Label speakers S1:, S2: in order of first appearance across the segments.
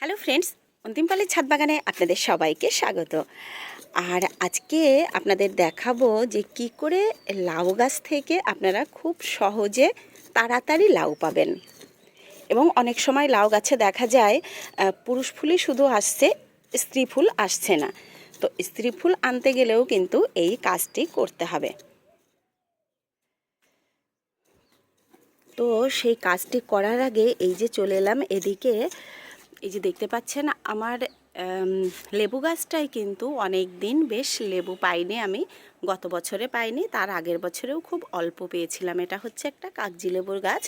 S1: Hello friends, অন্তিমপালের ছাদ বাগানে আপনাদের সবাইকে স্বাগত। আর আজকে আপনাদের দেখাবো যে কি করে লাউ গাছ থেকে আপনারা খুব সহজে তাড়াতাড়ি লাউ পাবেন। এবং অনেক সময় লাউ গাছে দেখা যায় পুরুষ ফুলই শুধু আসছে, স্ত্রী ফুল আসছে না। তো স্ত্রী ফুল আনতে গেলেও কিন্তু এই কাজটি করতে হবে। তো সেই কাজটি করার আগে এই যে চলে এলাম এদিকে এই যে দেখতে পাচ্ছেন, আমার লেবু গাছটাই কিন্তু অনেক দিন বেশ লেবু পাইনি আমি, গত বছরে পাইনি, তার আগের বছরেও খুব অল্প পেয়েছিলাম। এটা হচ্ছে একটা কাগজি লেবুর গাছ,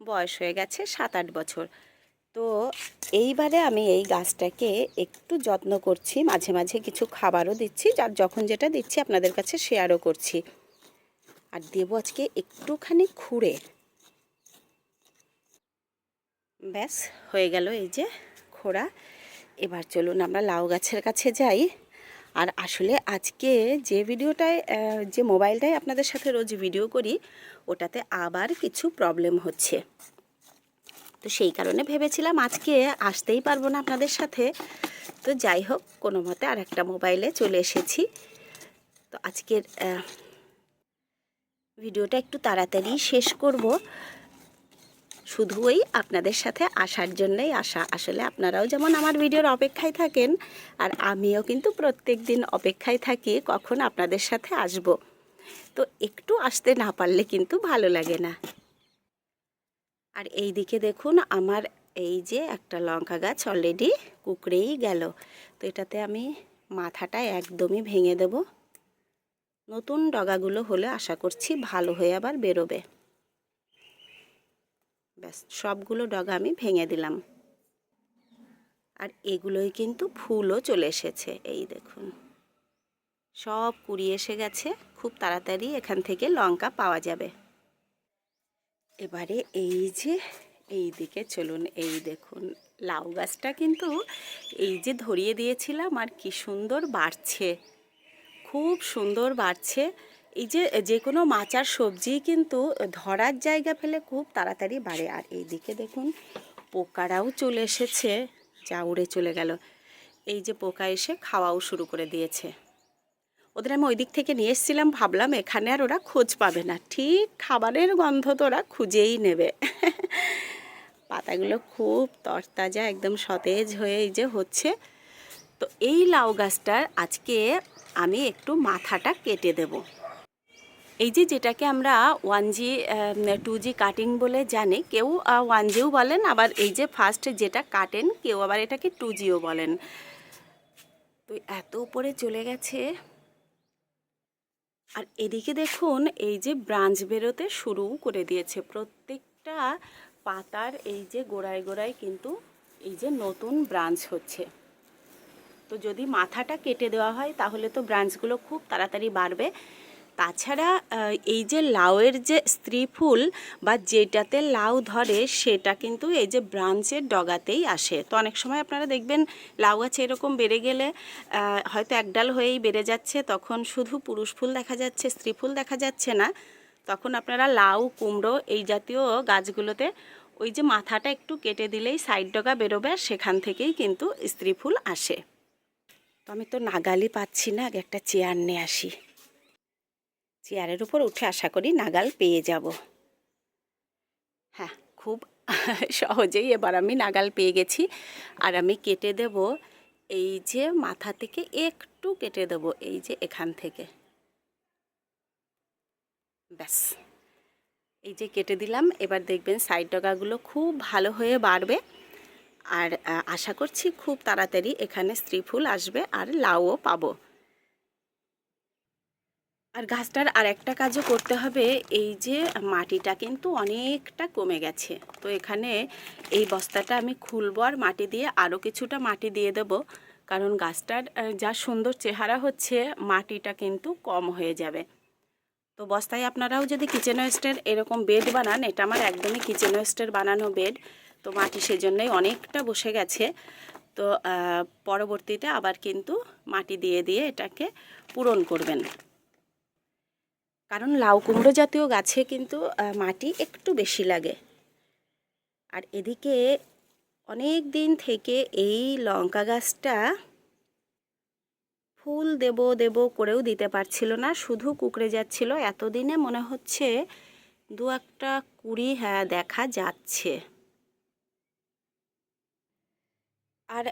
S1: বয়স হয়ে গেছে সাত আট বছর। তো এইবারে আমি এই গাছটাকে একটু যত্ন করছি, মাঝে মাঝে কিছু খাবারও দিচ্ছি, যার যখন যেটা দিচ্ছি আপনাদের কাছে শেয়ারও করছি। আর দেবো আজকে একটুখানি খুঁড়ে। ব্যাস, হয়ে গেল এই যে খোড়া। এবার চলুন আমরা লাউ গাছের কাছে যাই। আর আসলে আজকে যে ভিডিওটায় যে মোবাইলটায় আপনাদের সাথে রোজ ভিডিও করি, ওটাতে আবার কিছু প্রবলেম হচ্ছে। তো সেই কারণে ভেবেছিলাম আজকে আসতেই পারব না আপনাদের সাথে। তো যাই হোক, কোনো মতে আর একটা মোবাইলে চলে এসেছি। তো আজকের ভিডিওটা একটু তাড়াতাড়ি শেষ করব। শুধু ওই আপনাদের সাথে আসার জন্যই আসা। আসলে আপনারাও যেমন আমার ভিডিওর অপেক্ষায় থাকেন, আর আমিও কিন্তু প্রত্যেক দিন অপেক্ষায় থাকি কখন আপনাদের সাথে আসব। তো একটু আসতে না পারলে কিন্তু ভালো লাগে না। আর এই দিকে দেখুন, আমার এই যে একটা লঙ্কা গাছ অলরেডি কুকড়েই গেল। তো এটাতে আমি মাথাটা একদমই ভেঙে দেব। নতুন ডগাগুলো হলে আশা করছি ভালো হয়ে আবার বেরোবে। ব্যাস, সবগুলো ডগা আমি ভেঙে দিলাম। আর এগুলোই কিন্তু ফুলও চলে এসেছে, এই দেখুন। সব কুড়ি এসে গেছে, খুব তাড়াতাড়ি এখান থেকে লঙ্কা পাওয়া যাবে। এবারে এই যে, এই দিকে চলুন, এই দেখুন, লাউ গাছটা কিন্তু এই যে ধরিয়ে দিয়েছিলাম আর কি সুন্দর বাড়ছে। খুব সুন্দর বাড়ছে। এই যে যে কোনো মাচার সবজি কিন্তু ধরার জায়গা ফেলে খুব তাড়াতাড়ি বাড়ে। আর এইদিকে দেখুন, পোকারাও চলে এসেছে, যা উড়ে চলে গেল। এই যে পোকা এসে খাওয়াও শুরু করে দিয়েছে। ওদের আমি ওই দিক থেকে নিয়ে এসেছিলাম, ভাবলাম এখানে আর ওরা খোঁজ পাবে না। ঠিক খাবারের গন্ধ তো ওরা খুঁজেই নেবে। পাতাগুলো খুব তরতাজা, একদম সতেজ হয়ে এই যে হচ্ছে। তো এই লাউ গাছটার আজকে আমি একটু মাথাটা কেটে দেব। এই যে যেটাকে আমরা one G two G cutting বলে জানি, কেউ ওয়ান জিও বলেন, আবার এই যে ফার্স্ট যেটা কাটেন কেউ আবার এটাকে টু জিও বলেন। তো এত উপরে চলে গেছে। আর এদিকে দেখুন, এই যে ব্রাঞ্চ বেরোতে শুরু করে দিয়েছে। প্রত্যেকটা পাতার এই যে গোড়ায় গোড়ায় কিন্তু এই যে নতুন ব্রাঞ্চ হচ্ছে। তো যদি মাথাটা কেটে দেওয়া হয়, তাহলে তো ব্রাঞ্চগুলো খুব তাড়াতাড়ি বাড়বে। তাছাড়া এই যে লাউয়ের যে স্ত্রী ফুল বা যেটাতে লাউ ধরে, সেটা কিন্তু এই যে ব্রাঞ্চের ডগাতেই আসে। তো অনেক সময় আপনারা দেখবেন লাউ গাছে এরকম বেড়ে গেলে হয়তো একডাল হয়েই বেড়ে যাচ্ছে, তখন শুধু পুরুষ ফুল দেখা যাচ্ছে, স্ত্রী ফুল দেখা যাচ্ছে না। তখন আপনারা লাউ, কুমড়ো এই জাতীয় গাছগুলোতে ওই যে মাথাটা একটু কেটে দিলেই সাইড ডগা বেরোবে আর সেখান থেকেই কিন্তু স্ত্রী ফুল আসে। তো আমি তো নাগালই পাচ্ছি না, আগে একটা চেয়ার নিয়ে আসি। চেয়ারের উপর উঠে আশা করি নাগাল পেয়ে যাব। হ্যাঁ খুব সহজেই এবার আমি নাগাল পেয়ে গেছি। আর আমি কেটে দেব এই যে মাথা থেকে, একটু কেটে দেব এই যে এখান থেকে। ব্যাস। এই যে কেটে দিলাম, এবার দেখবেন সাইড ডগাগুলো খুব ভালো হয়ে বাড়বে। আর আশা করছি খুব তাড়াতাড়ি এখানে স্ত্রী ফুল আসবে আর লাউও পাবো। আর গাছটার আর একটা কাজও করতে হবে, এই যে মাটিটা কিন্তু অনেকটা কমে গেছে। তো এখানে এই বস্তাটা আমি খুলবো আর মাটি দিয়ে আরও কিছুটা মাটি দিয়ে দেব, কারণ গাছটার যা সুন্দর চেহারা হচ্ছে, মাটিটা কিন্তু কম হয়ে যাবে। তো বস্তায় আপনারাও যদি কিচেন ওয়েস্টের এরকম বেড বানান, এটা আমার একদমই কিচেন ওয়েস্টের বানানো বেড, তো মাটি সেজন্যই অনেকটা বসে গেছে। তো পরবর্তীতে আবার কিন্তু মাটি দিয়ে দিয়ে এটাকে পূরণ করবেন। কারণ লাউ কুমড়ো জাতীয় গাছে কিন্তু মাটি একটু বেশি লাগে। আর এদিকে অনেক দিন থেকে এই লঙ্কা গাছটা ফুল দেব দেব করেও দিতে পারছিল না, শুধু কুকড়ে যাচ্ছিল। এতদিনে মনে হচ্ছে দু একটা কুড়ি হ্যাঁ দেখা যাচ্ছে। আর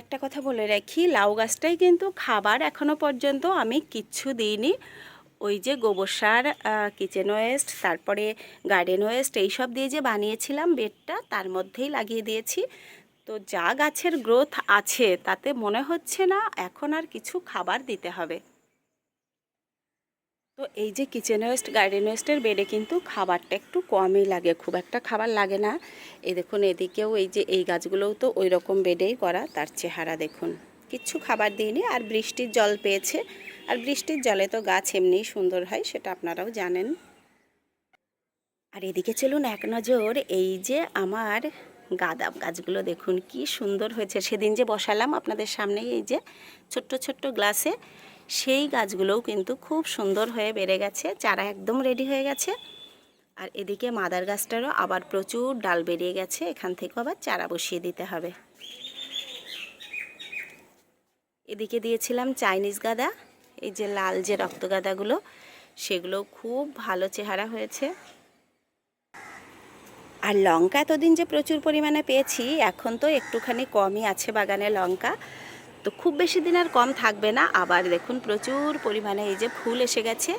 S1: একটা কথা বলে রাখি, লাউ গাছটাই কিন্তু খাবার এখনও পর্যন্ত আমি কিচ্ছু দিইনি। ওই যে গোবর সার কিচেন ওয়েস্ট তারপরে গার্ডেন ওয়েস্ট এইসব দিয়ে যে বানিয়েছিলাম বেডটা, তার মধ্যেই লাগিয়ে দিয়েছি। তো যা গাছের গ্রোথ আছে, তাতে মনে হচ্ছে না এখন আর কিছু খাবার দিতে হবে। তো এই যে কিচেন ওয়েস্ট গার্ডেন ওয়েস্টের বেডে কিন্তু খাবারটা একটু কমই লাগে, খুব একটা খাবার লাগে না। এই দেখুন, এদিকেও এই যে এই গাছগুলোও তো ওই রকম বেডেই করা, তার চেহারা দেখুন। কিচ্ছু খাবার দিইনি, আর বৃষ্টির জল পেয়েছে। আর বৃষ্টির জলে তো গাছ এমনিই সুন্দর হয়, সেটা আপনারাও জানেন। আর এদিকে চলুন এক নজর, এই যে আমার গাঁদা গাছগুলো দেখুন, কি সুন্দর হয়েছে। সেদিন যে বসালাম আপনাদের সামনে এই যে ছোট্ট ছোট্ট গ্লাসে, সেই গাছগুলোও কিন্তু খুব সুন্দর হয়ে বেড়ে গেছে, চারা একদম রেডি হয়ে গেছে। আর এদিকে মাদার গাছটারও আবার প্রচুর ডাল বেরিয়ে গেছে, এখান থেকেও আবার চারা বসিয়ে দিতে হবে। এদিকে দিয়েছিলাম চাইনিজ গাঁদা এই যে লাল যে রক্ত গাঁদাগুলো সেগুলো খুব ভালো চেহারা হয়েছে। আর লঙ্কা এতদিন যে প্রচুর পরিমাণে পেয়েছি, এখন তো একটুখানি কমই আছে বাগানে লঙ্কা। তো খুব বেশি দিন আর কম থাকবে না। আবার দেখুন প্রচুর পরিমাণে এই যে ফুল এসে গেছে।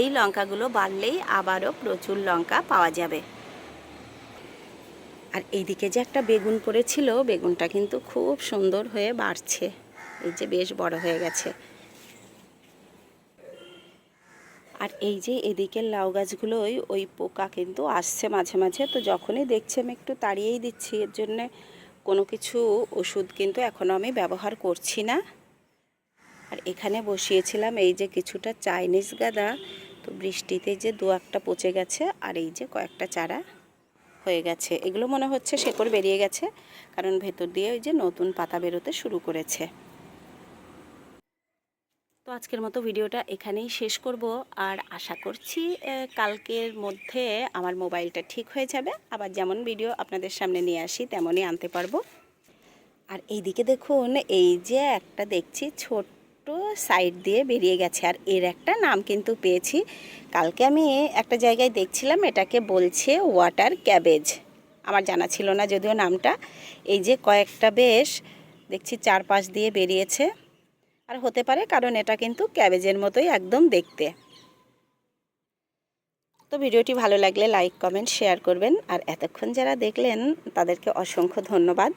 S1: এই লঙ্কাগুলো বাড়লেই আবারও প্রচুর লঙ্কা পাওয়া যাবে। আর এইদিকে যে একটা বেগুন পড়েছিল, বেগুনটা কিন্তু খুব সুন্দর হয়ে বাড়ছে। এই যে বেশ বড় হয়ে গেছে। আর এই যে এদিকের লাউ গাছগুলোই ওই পোকা কিন্তু আসছে মাঝে মাঝে। তো যখনই দেখছি আমি একটু তাড়িয়েই দিচ্ছি, এর জন্যে কোনো কিছু ওষুধ কিন্তু এখনও আমি ব্যবহার করছি না। আর এখানে বসিয়েছিলাম এই যে কিছুটা চাইনিজ গাদা। তো বৃষ্টিতে যে দু একটা পচে গেছে আর এই যে কয়েকটা চারা হয়ে গেছে। এগুলো মনে হচ্ছে শেকড় বেরিয়ে গেছে, কারণ ভেতর দিয়ে ওই যে নতুন পাতা বেরোতে শুরু করেছে। তো আজকের মতো ভিডিওটা এখানেই শেষ করব। আর আশা করছি কালকের মধ্যে আমার মোবাইলটা ঠিক হয়ে যাবে। আবার যেমন ভিডিও আপনাদের সামনে নিয়ে আসি, তেমনই আনতে পারব। আর এইদিকে দেখুন, এই যে একটা দেখছি, ছোট্ট সাইড দিয়ে বেরিয়ে গেছে। আর এর একটা নাম কিন্তু পেয়েছি। কালকে আমি একটা জায়গায় দেখছিলাম, এটাকে বলছে ওয়াটার ক্যাবেজ। আমার জানা ছিল না যদিও নামটা। এই যে কয়েকটা বেশ, দেখছি চারপাশ দিয়ে বেরিয়েছে। আর হতে পারে কারণ এটা কিন্তু ক্যাবেজের মতোই একদম দেখতে। তো ভিডিওটি ভালো লাগলে লাইক, কমেন্ট, শেয়ার করবেন। আর এতক্ষণ যারা দেখলেন, তাদেরকে অসংখ্য ধন্যবাদ।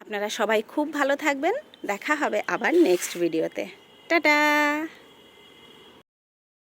S1: আপনারা সবাই খুব ভালো থাকবেন। দেখা হবে আবার নেক্সট ভিডিওতে টাটা!